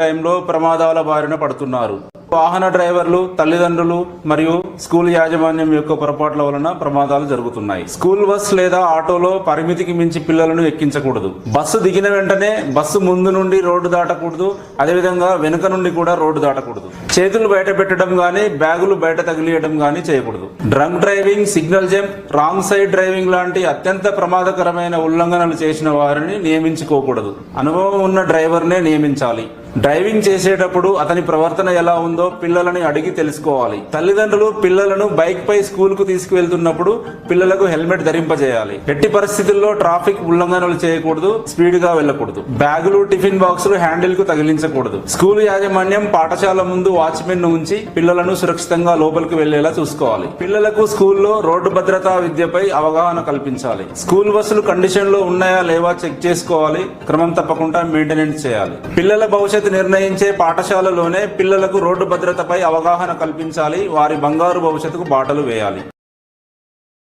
టైంలో ప్రమాదాల బారిన పడుతున్నారు. వాహన డ్రైవర్లు తల్లిదండ్రులు మరియు స్కూల్ యాజమాన్యం యొక్క పొరపాట్ల వలన ప్రమాదాలు జరుగుతున్నాయి. స్కూల్ బస్ లేదా ఆటోలో పరిమితికి మించి పిల్లలను ఎక్కించకూడదు. బస్సు దిగిన వెంటనే బస్సు ముందు నుండి రోడ్డు దాటకూడదు. అదేవిధంగా వెనుక నుండి కూడా రోడ్డు దాటకూడదు. చేతులు బయట పెట్టడం గానీ బ్యాగులు బయట తగిలియడం గానీ చేయకూడదు. Drunk driving signal jump wrong side driving లాంటి అత్యంత ప్రమాదకరమైన ఉల్లంఘనలు చేసిన వారిని నియమించుకోకూడదు. అనుభవం ఉన్న డ్రైవర్నే నియమించాలి. డ్రైవింగ్ చేసేటప్పుడు అతని ప్రవర్తన ఎలా ఉందో పిల్లలని అడిగి తెలుసుకోవాలి. తల్లిదండ్రులు పిల్లలను బైక్ పై స్కూల్కు తీసుకువెళ్తున్నప్పుడు పిల్లలకు హెల్మెట్ ధరింపజేయాలి. ఎట్టి పరిస్థితుల్లో ట్రాఫిక్ ఉల్లంఘనలు చేయకూడదు స్పీడ్గా వెళ్ళకూడదు. బ్యాగులు టిఫిన్ బాక్సులు హ్యాండిల్కు తగిలించకూడదు. స్కూల్ యాజమాన్యం పాఠశాల ముందు వాచ్మెన్ను ఉంచి పిల్లలను సురక్షితంగా లోపలికి వెళ్ళేలా చూసుకోవాలి. పిల్లలకు స్కూల్లో రోడ్డు భద్రతా విద్యపై అవగాహన కల్పించాలి. స్కూల్ బస్సులు కండిషన్లో ఉన్నాయా లేవా చెక్ చేసుకోవాలి. క్రమం తప్పకుండా మెయింటెనెన్స్ చేయాలి. పిల్లల భవిష్యత్తు నిర్ణయించే పాఠశాలలోనే పిల్లలకు రోడ్డు భద్రతపై అవగాహన కల్పించాలి. వారి బంగారు భవిష్యత్తుకు బాటలు వేయాలి.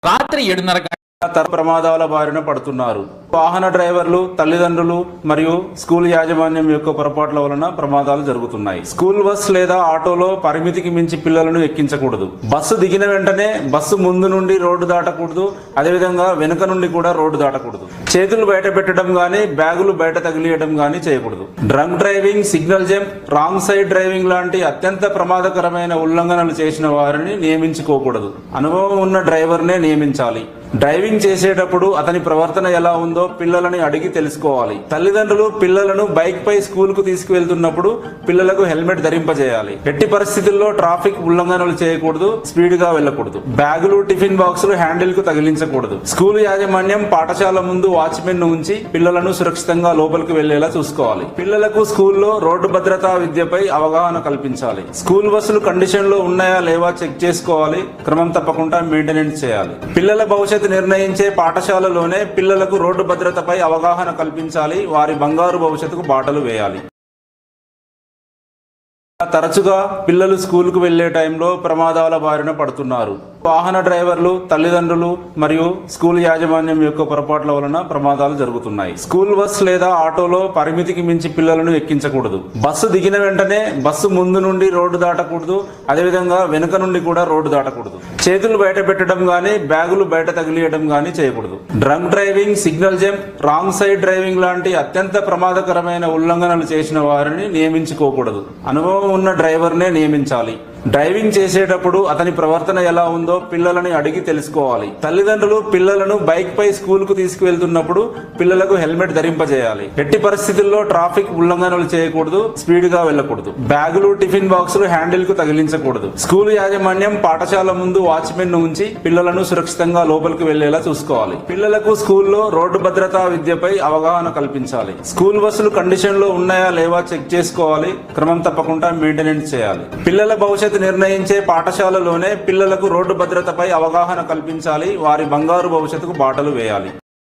రాత్రి ఏడున్నర తర ప్రమాదాల బారిన పడుతున్నారు. వాహన డ్రైవర్లు తల్లిదండ్రులు మరియు స్కూల్ యాజమాన్యం యొక్క పొరపాట్ల వలన ప్రమాదాలు జరుగుతున్నాయి. స్కూల్ బస్ లేదా ఆటోలో పరిమితికి మించి పిల్లలను ఎక్కించకూడదు. బస్సు దిగిన వెంటనే బస్సు ముందు నుండి రోడ్డు దాటకూడదు. అదేవిధంగా వెనుక నుండి కూడా రోడ్డు దాటకూడదు. చేతులు బయట పెట్టడం గానీ బ్యాగులు బయట తగిలియడం గానీ చేయకూడదు. Drunk driving signal jump wrong side driving లాంటి అత్యంత ప్రమాదకరమైన ఉల్లంఘనలు చేసిన వారిని నియమించుకోకూడదు. అనుభవం ఉన్న డ్రైవర్నే నియమించాలి. డ్రైవింగ్ చేసేటప్పుడు అతని ప్రవర్తన ఎలా ఉందో పిల్లలని అడిగి తెలుసుకోవాలి. తల్లిదండ్రులు పిల్లలను బైక్ పై స్కూల్కు తీసుకువెళ్తున్నప్పుడు పిల్లలకు హెల్మెట్ ధరింపజేయాలి. ఎట్టి పరిస్థితుల్లో ట్రాఫిక్ ఉల్లంఘనలు చేయకూడదు స్పీడ్గా వెళ్ళకూడదు. బ్యాగులు టిఫిన్ బాక్సులు హ్యాండిల్కు తగిలించకూడదు. స్కూల్ యాజమాన్యం పాఠశాల ముందు వాచ్మెన్ను ఉంచి పిల్లలను సురక్షితంగా లోపలికి వెళ్ళేలా చూసుకోవాలి. పిల్లలకు స్కూల్లో రోడ్డు భద్రతా విద్యపై అవగాహన కల్పించాలి. స్కూల్ బస్సులు కండిషన్లో ఉన్నాయా లేవా చెక్ చేసుకోవాలి. క్రమం తప్పకుండా మెయింటెనెన్స్ చేయాలి. పిల్లల భవిష్యత్ భవిష్యత్తు నిర్ణయించే పాఠశాలలోనే పిల్లలకు రోడ్డు భద్రతపై అవగాహన కల్పించాలి వారి బంగారు భవిష్యత్తుకు బాటలు వేయాలి. తరచుగా పిల్లలు స్కూల్కు వెళ్ళే టైంలో ప్రమాదాల బారిన పడుతున్నారు. వాహన డ్రైవర్లు తల్లిదండ్రులు మరియు స్కూల్ యాజమాన్యం యొక్క పొరపాట్ల వలన ప్రమాదాలు జరుగుతున్నాయి. స్కూల్ బస్ లేదా ఆటోలో పరిమితికి మించి పిల్లలను ఎక్కించకూడదు. బస్సు దిగిన వెంటనే బస్సు ముందు నుండి రోడ్డు దాటకూడదు. అదేవిధంగా వెనుక నుండి కూడా రోడ్డు దాటకూడదు. చేతులు బయట పెట్టడం గానీ బ్యాగులు బయట తగిలియడం గానీ చేయకూడదు. Drunk driving signal jump wrong side driving లాంటి అత్యంత ప్రమాదకరమైన ఉల్లంఘనలు చేసిన వారిని నియమించుకోకూడదు. అనుభవం ఉన్న డ్రైవర్నే నియమించాలి. డ్రైవింగ్ చేసేటప్పుడు అతని ప్రవర్తన ఎలా ఉందో పిల్లలని అడిగి తెలుసుకోవాలి. తల్లిదండ్రులు పిల్లలను బైక్ పై స్కూల్కు తీసుకువెళ్తున్నప్పుడు పిల్లలకు హెల్మెట్ ధరింపజేయాలి. ఎట్టి పరిస్థితుల్లో ట్రాఫిక్ ఉల్లంఘనలు చేయకూడదు స్పీడ్గా వెళ్ళకూడదు. బ్యాగులు టిఫిన్ బాక్సులు హ్యాండిల్కు తగిలించకూడదు. స్కూల్ యాజమాన్యం పాఠశాల ముందు వాచ్మెన్ను ఉంచి పిల్లలను సురక్షితంగా లోపలికి వెళ్ళేలా చూసుకోవాలి. పిల్లలకు స్కూల్లో రోడ్డు భద్రతా విద్యపై అవగాహన కల్పించాలి. స్కూల్ బస్సులు కండిషన్లో ఉన్నాయా లేవా చెక్ చేసుకోవాలి. క్రమం తప్పకుండా మెయింటెనెన్స్ చేయాలి. పిల్లల భవిష్యత్ భవిష్యత్తు నిర్ణయించే పాఠశాలలోనే పిల్లలకు రోడ్డు భద్రతపై అవగాహన కల్పించాలి వారి బంగారు భవిష్యత్తుకు బాటలు వేయాలి.